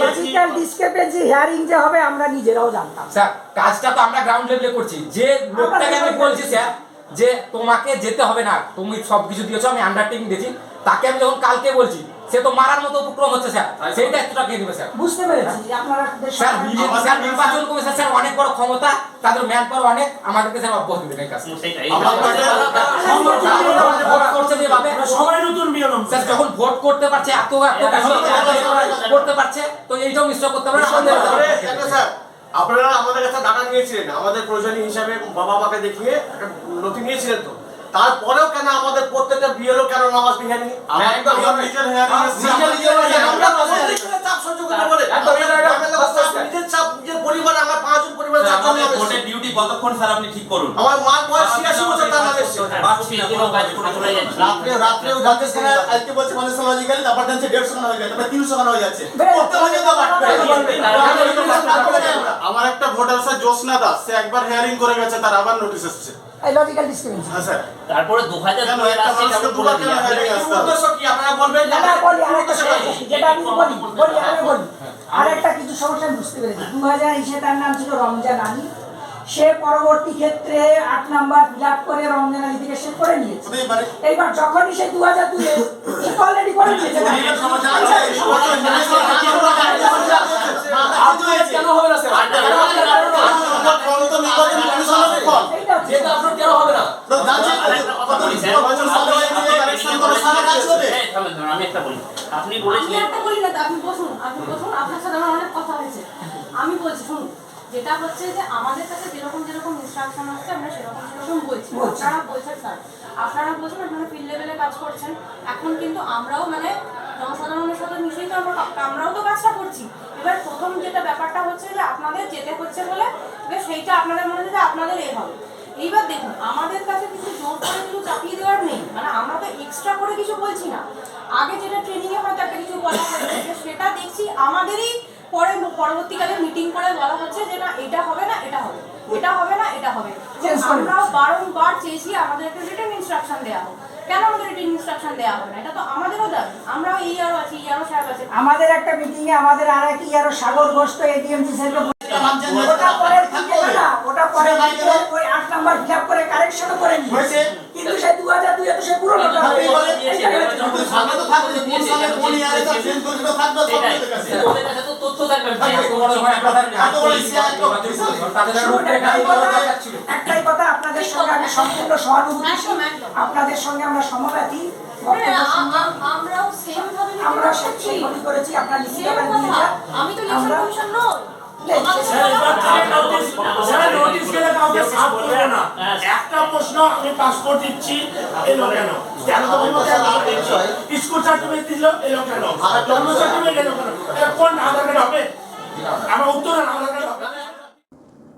Logical discrepancy hearing যে হবে আমরা নিজেরাও জানতাম। স্যার কাজটা তো আমরা গ্রাউন্ড লেভেলে করছি। যে লোকটাকে আমি বলছি স্যার যে তোমাকে যেতে হবে না তুমি সব কিছু দিয়েছ আমি আন্ডারটেকিং দিয়েছি। তাকে আমি যখন কালকে বলছি সে তো মারার মতো উপক্রম হচ্ছে স্যার। সেই দায়িত্বটা কে দিবে স্যার? বুঝতে পেরেছি আপনারা স্যার স্যার নির্বাচন কমিশন স্যার অনেক বড় ক্ষমতা তাদের ম্যান পাওয়ার অনেক আমাদেরকে স্যার অব্যাহত এই যেভাবে সবাই নতুন বিয়নম স্যার যখন ভোট করতে পারছে এত এত করতে পারছে তো এইটাও নিশ্চয় করতে দেখো স্যার আপনারা আমাদের কাছে ডাটা নিয়েছিলেন আমাদের প্রয়োজনীয় হিসাবে বাবা মাকে দেখিয়ে একটা নথি নিয়েছিলেন তো। তারপরেও কেন আমাদের প্রত্যেকটা বিয়েরও কেন নামাজ বিহারি? আমার- নিজের নিজের আমরা চাপ সহ্য করতে পারে কতক্ষণ স্যার আপনি ঠিক করুন? আমার মার বয়স ছিয়াশি বছর তার নামে পাঁচটি এগুলো কাজ করে চলে যাচ্ছে রাত্রে রাত্রেও যাচ্ছে স্যার আজকে বলছে মানে সামাজিক্যালি তারপর জানছে দেড়শো খানা হয়ে গেছে তারপরে তিনশো খানা হয়ে যাচ্ছে। হয়ে আমার একটা ভোটার স্যার জ্যোৎস্না দাস সে একবার হেয়ারিং করে গেছে তার আবার নোটিশ এসছে। এই লজিক্যাল হ্যাঁ স্যার। তারপরে কেন একটা আসছে বলে কেন? উদ্দেশ্য কি? আপনারা বলবেন? আমরা বলি কি? কি? যেটা আমি বলি বলি আমি বলি। আরেকটা কিছু সমস্যা আমি বুঝতে পেরেছি। দু হাজার তার নাম ছিল রমজান আলী। সে পরবর্তী ক্ষেত্রে আট নাম্বার ফিল আপ করে রমজান আলী থেকে সে করে নিয়েছে এইবার যখনই সে দু হাজার দুয়ে সে অলরেডি করে নিয়েছে হয়ে একটা বলি আপনি বলেছিলেন আপনি বসুন আপনি বসুন আপনার সাথে আমার অনেক কথা হয়েছে আমি বলছি শুনুন যেটা হচ্ছে যে আমাদের কাছে যেরকম যেরকম ইনস্ট্রাকশন আসছে আমরা সেরকম সেরকম বলছি। আপনারা বলছেন স্যার আপনারা বলছেন আপনারা ফিল্ড লেভেলে কাজ করছেন। এখন কিন্তু আমরাও মানে জনসাধারণের সাথে মিশেই তো আমরা আমরাও তো কাজটা করছি। এবার প্রথম যেটা ব্যাপারটা হচ্ছে যে আপনাদের যেতে হচ্ছে বলে সেইটা আপনাদের মনে হচ্ছে যে আপনাদের এ হবে। এইবার দেখুন আমাদের কাছে কিছু জোর করে কিছু চাপিয়ে দেওয়ার নেই। মানে আমরা তো এক্সট্রা করে কিছু বলছি না। আগে যেটা ট্রেনিংয়ে এ হয়তো একটা কিছু বলা হয়েছে সেটা দেখছি আমাদেরই পরে পরবর্তীকালে মিটিং করে বলা হচ্ছে যে না এটা হবে না এটা হবে। এটা হবে না এটা হবে। আমরাও বারংবার চেয়েছি আমাদের একটা রিটেন ইনস্ট্রাকশন দেওয়া হোক। কেন আমাদের রিটেন ইনস্ট্রাকশন দেওয়া হবে না? এটা তো আমাদেরও দাবি। আমরাও এই আরও আছি আরও সাহেব আছে আমাদের একটা মিটিং এ আমাদের আর এক ইয়ারো সাগর ঘোষ তো স্যারকে ওটা পরে না ওটা পরে ওই আট নাম্বার ফিল করে কারেকশনও করে নিয়েছে। কিন্তু সে দু হাজার দুই তো সে পারে। গেছে। এইটা হচ্ছে কিন্তু সামনে তো থাকবে যে কোন সালে কোন ইয়ারে তার চেঞ্জ করে সেটা থাকবে সব এটাই কিছু কাছে। ওদের কাছে তো তথ্য থাকবে এত বড় যখন একটা এত বড় ইসে এত তাদের শুনুন, রূপরেখা একটাই কথা, আপনাদের সঙ্গে আমি সম্পূর্ণ সহানুভূতি একদম, একদম। আপনাদের সঙ্গে আমরা সমব্যথী হ্যাঁ, বক্তব্য আ- শুনছি। আ- আমরাও সেম ভাবে আমরা। করেছি আপনার লিখিত। আমি তো কমিশন নই একটা প্রশ্ন আমি পাসপোর্ট দিচ্ছি এলো কেন কেন তো কোনো স্কুল সার্টিফিকেট দিল এলো কেন জন্ম সার্টিফিকেট এলো কেন কোন আধার কার্ড হবে আমার উত্তর না আধার কার্ড হবে